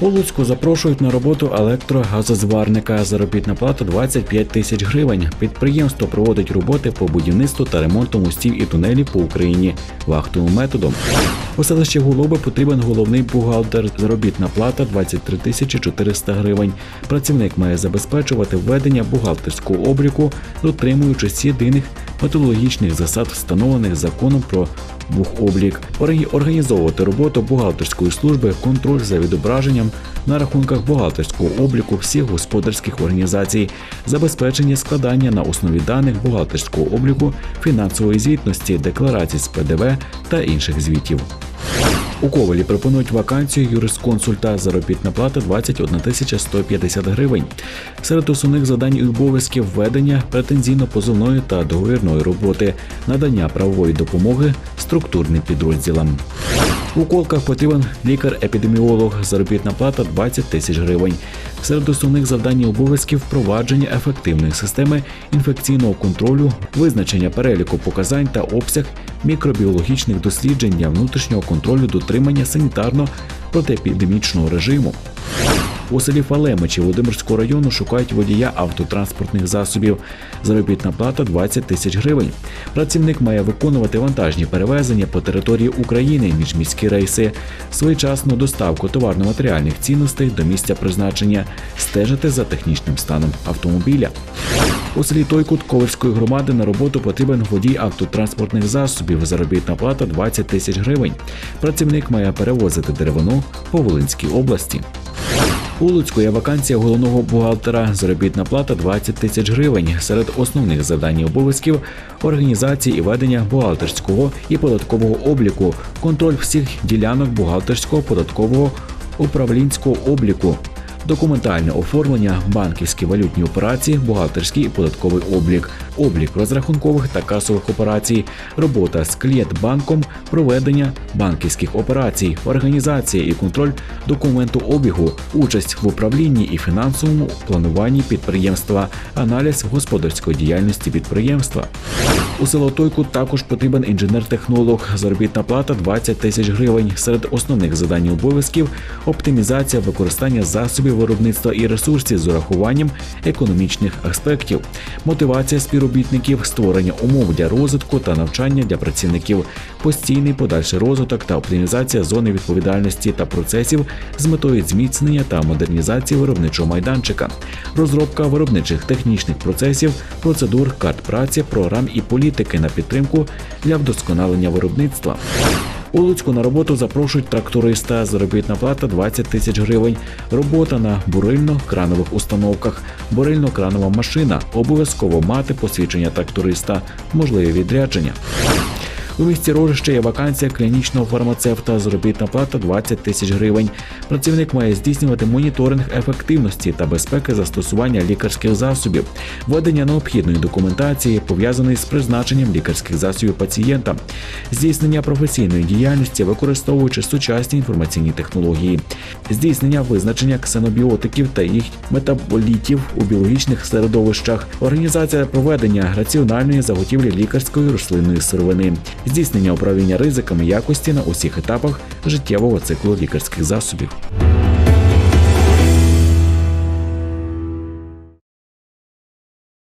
У Луцьку запрошують на роботу електрогазозварника. Заробітна плата 25 тисяч гривень. Підприємство проводить роботи по будівництву та ремонту мостів і тунелів по Україні вахтовим методом. У селищі Голуби потрібен головний бухгалтер. Заробітна плата 23 тисячі 400 гривень. Працівник має забезпечувати введення бухгалтерського обліку, дотримуючись єдиних методологічних засад, встановлених законом про бухоблік, організовувати роботу бухгалтерської служби, контроль за відображенням на рахунках бухгалтерського обліку всіх господарських організацій, забезпечення складання на основі даних бухгалтерського обліку, фінансової звітності, декларацій з ПДВ та інших звітів. У Ковалі пропонують вакансію юрисконсульта. Заробітна плата 21 тисяча 150 гривень. Серед основних завдань і обов'язків введення претензійно-позовної та договірної роботи, надання правової допомоги структурним підрозділам. У колках потрібен лікар-епідеміолог. Заробітна плата 20 тисяч гривень. Серед основних завдань і обов'язків впровадження ефективної системи інфекційного контролю, визначення переліку показань та обсяг мікробіологічних досліджень для внутрішнього контролю дотримання санітарно-протиепідемічного режиму. У селі Фалемичі Володимирського району шукають водія автотранспортних засобів. Заробітна плата 20 тисяч гривень. Працівник має виконувати вантажні перевезення по території України міжміські рейси, своєчасну доставку товарно-матеріальних цінностей до місця призначення, стежити за технічним станом автомобіля. У селі Тойкут Ковальської громади на роботу потрібен водій автотранспортних засобів. Заробітна плата 20 тисяч гривень. Працівник має перевозити деревину по Волинській області. У Луцьку є вакансія головного бухгалтера. Заробітна плата 20 тисяч гривень. Серед основних завдань і обов'язків організації і ведення бухгалтерського і податкового обліку, контроль всіх ділянок бухгалтерського, податкового, управлінського обліку. Документальне оформлення, банківські валютні операції, бухгалтерський і податковий облік, облік розрахункових та касових операцій, робота з клієнтбанком, проведення банківських операцій, організація і контроль документообігу, участь в управлінні і фінансовому плануванні підприємства, аналіз господарської діяльності підприємства. У село Тойку також потрібен інженер-технолог. Заробітна плата 20 тисяч гривень. Серед основних завдань обов'язків оптимізація використання засобів виробництва і ресурсів з урахуванням економічних аспектів, мотивація співробітників, створення умов для розвитку та навчання для працівників, постійний подальший розвиток та оптимізація зони відповідальності та процесів з метою зміцнення та модернізації виробничого майданчика, розробка виробничих технічних процесів, процедур, карт праці, програм і політики на підтримку для вдосконалення виробництва. У Луцьку на роботу запрошують тракториста. Заробітна плата 20 тисяч гривень. Робота на бурильно-кранових установках. Бурильно-кранова машина. Обов'язково мати посвідчення тракториста. Можливі відрядження. У місті Рожище є вакансія клінічного фармацевта. Заробітна плата 20 тисяч гривень. Працівник має здійснювати моніторинг ефективності та безпеки застосування лікарських засобів, введення необхідної документації, пов'язаної з призначенням лікарських засобів пацієнта, здійснення професійної діяльності, використовуючи сучасні інформаційні технології, здійснення визначення ксенобіотиків та їх метаболітів у біологічних середовищах, організація проведення раціональної заготівлі лікарської рослинної сировини, здійснення управління ризиками якості на усіх етапах життєвого циклу лікарських засобів.